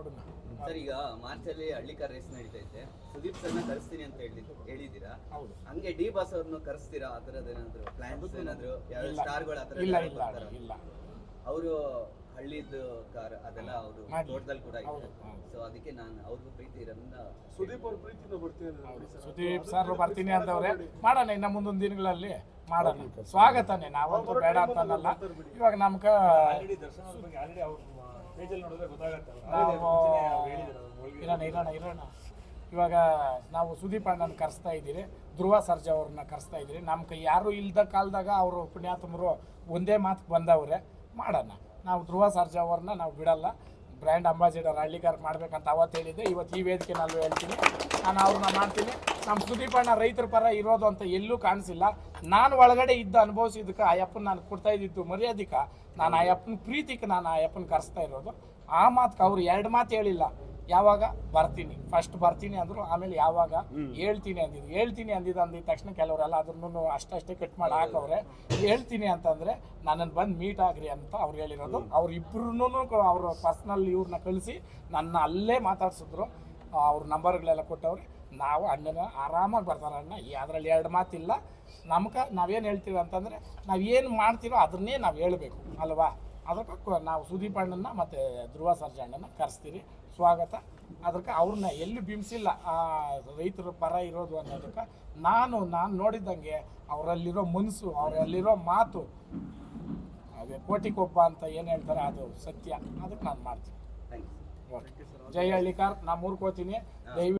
ನೋಡೋಣ. ಸರ್ ಈಗ ಮಾರ್ಚ್ ಅಲ್ಲಿ ಹಳ್ಳಿಕಾರ್ ರೇಸ್ ನಡೀತೈತೆ. ಸುದೀಪ್ ಸರ್ನ ಕರೆಸ್ತೀನಿ ಅಂತ ಹೇಳಿ ಹೇಳಿದ್ದೀರಾ? ಹೌದು. ಹಂಗೆ ಡಿ ಬಾಸ್ ಅವ್ರನ್ನ ಕರೆಸ್ತೀರಾ? ಆ ಥರದ್ದು ಏನಾದ್ರು ಪ್ಲಾನ್ಸ್ ಏನಾದ್ರು? ಯಾವ ಇಲ್ಲ. ಸ್ಟಾರ್ಗಳು ಆ ಥರ ಇಲ್ಲ ಇಲ್ಲ ಇಲ್ಲ. ಅವರು ಹಳ್ಳಿದ್ದು ಕಾರ್ ಅದೆಲ್ಲ ಅವರು. ತೋಟದಲ್ಲಿ ಕೂಡ ಇದೆ. ಸೊ ಅದಕ್ಕೆ ನಾನು ಅವ್ರಿಗೂ ಪ್ರೀತಿ ಇರೋದ್ರಿಂದ ಸುದೀಪ್ ಅವ್ರ ಪ್ರೀತಿಯಿಂದ ಬರ್ತೀನಿ ಅಂದ್ರೆ. ನೋಡಿ ಸರ್. ಸುದೀಪ್ ಸರ್ ಬರ್ತೀನಿ ಅಂತವ್ರೆ ಮಾಡೋಣ ಇನ್ನ ಮುಂದೊಂದು ದಿನಗಳಲ್ಲಿ. ಮಾಡೋಣ. ಸ್ವಾಗತನೇ ನಾವಂತೂ ಬೇಡ ಅಂತ ಅನ್ನಲ್ಲ ಇವಾಗ ನಮ್ಗ ಇರೋಣ ಇವಾಗ ನಾವು ಸುದೀಪ್ ಅಣ್ಣನ ಕರೆಸ್ತಾ ಇದ್ದೀರಿ ಧ್ರುವ ಸರ್ಜಾ ಅವ್ರನ್ನ ಕರೆಸ್ತಾ ಇದ್ದೀರಿ. ನಮ್ಮ ಕೈ ಯಾರು ಇಲ್ದ ಕಾಲದಾಗ ಅವರು ಪುಣ್ಯಾತ್ಮರು ಒಂದೇ ಮಾತು ಬಂದವ್ರೆ. ಮಾಡೋಣ. ನಾವು ಧ್ರುವ ಸರ್ಜಾ ಅವ್ರನ್ನ ನಾವು ಬಿಡಲ್ಲ. ಬ್ರ್ಯಾಂಡ್ ಅಂಬಾಸಿಡರ್ ಹಳ್ಳಿಗಾರ್ ಮಾಡ್ಬೇಕಂತ ಅವತ್ತು ಹೇಳಿದ್ದೆ. ಇವತ್ತು ಈ ವೇದಿಕೆನಲ್ಲೂ ಹೇಳ್ತೀನಿ. ನಾನು ಅವ್ರನ್ನ ಮಾಡ್ತೀನಿ. ನಮ್ಮ ಸುದೀಪ್ ರೈತರ ಪರ ಇರೋದು ಅಂತ ಎಲ್ಲೂ ಕಾಣಿಸಿಲ್ಲ. ನಾನು ಒಳಗಡೆ ಇದ್ದ ಅನುಭವಿಸಿದ್ದಕ್ಕೆ ಆ ಯಪ್ಪನ ನಾನು ಕೊಡ್ತಾ ಇದ್ದಿದ್ದು ಮರ್ಯಾದಿಕ. ನಾನು ಆ ಯಪ್ಪನ ಪ್ರೀತಿಗೆ ನಾನು ಆ ಯಪ್ಪನ ಕರೆಸ್ತಾ ಇರೋದು. ಆ ಮಾತಕ್ಕೆ ಅವ್ರು ಎರಡು ಮಾತು ಹೇಳಿಲ್ಲ. ಯಾವಾಗ ಬರ್ತೀನಿ? ಫಸ್ಟ್ ಬರ್ತೀನಿ ಅಂದ್ರು ಆಮೇಲೆ ಯಾವಾಗ? ಹೇಳ್ತೀನಿ ಅಂದಿದ್ದು. ಹೇಳ್ತೀನಿ ಅಂದಿದ್ದು ಅಂದಿದ ತಕ್ಷಣ ಕೆಲವರೆಲ್ಲ ಅದನ್ನು ಅಷ್ಟಷ್ಟೇ ಕಟ್ ಮಾಡಿ ಹಾಕವ್ರೆ. ಹೇಳ್ತೀನಿ ಅಂತಂದ್ರೆ ನನ್ನನ್ನು ಬಂದು ಮೀಟ್ ಆಗ್ರಿ ಅಂತ ಅವ್ರು ಹೇಳಿರೋದು. ಅವ್ರ ಇಬ್ರು ಅವ್ರ ಪರ್ಸ್ನಲ್ ಇವ್ರನ್ನ ಕಳಿಸಿ ನನ್ನ ಅಲ್ಲೇ ಮಾತಾಡ್ಸಿದ್ರು. ಅವ್ರ ನಂಬರ್ಗಳೆಲ್ಲ ಕೊಟ್ಟವ್ರೆ. ನಾವು ಅಣ್ಣನ ಆರಾಮಾಗಿ ಬರ್ತಾರೆ ಅಣ್ಣ. ಅದರಲ್ಲಿ ಎರಡು ಮಾತಿಲ್ಲ. ನಮ್ಗೆ ನಾವೇನು ಹೇಳ್ತೀವಿ ಅಂತಂದರೆ ನಾವು ಏನು ಮಾಡ್ತೀರೋ ಅದನ್ನೇ ನಾವು ಹೇಳಬೇಕು. ಅಲ್ವಾ? ಅದಕ್ಕೆ ನಾವು ಸುದೀಪ್ ಅಣ್ಣನ ಮತ್ತು ಧ್ರುವ ಸರ್ಜಾ ಅಣ್ಣನ ಕರೆಸ್ತೀರಿ. ಸ್ವಾಗತ. ಅದಕ್ಕೆ ಅವ್ರನ್ನ ಎಲ್ಲಿ ಬಿಂಬಿಸಿಲ್ಲ ಆ ರೈತರ ಪರ ಇರೋದು ಅನ್ನೋದಕ್ಕೆ ನಾನು ನಾನು ನೋಡಿದ್ದಂಗೆ ಅವರಲ್ಲಿರೋ ಮನಸ್ಸು ಅವರಲ್ಲಿರೋ ಮಾತು. ಅದೇ ಕೋಟಿಗೊಬ್ಬ ಅಂತ ಏನು ಹೇಳ್ತಾರೆ ಅದು ಸತ್ಯ. ಅದಕ್ಕೆ ನಾನು ಮಾಡ್ತೀನಿ. ಜಯ ಓಕೆ ಜೈ ಹಳ್ಳಿಕಾರ್. ನಾ ಮೂರ್ಕೋತೀನಿ ದಯವಿಟ್ಟು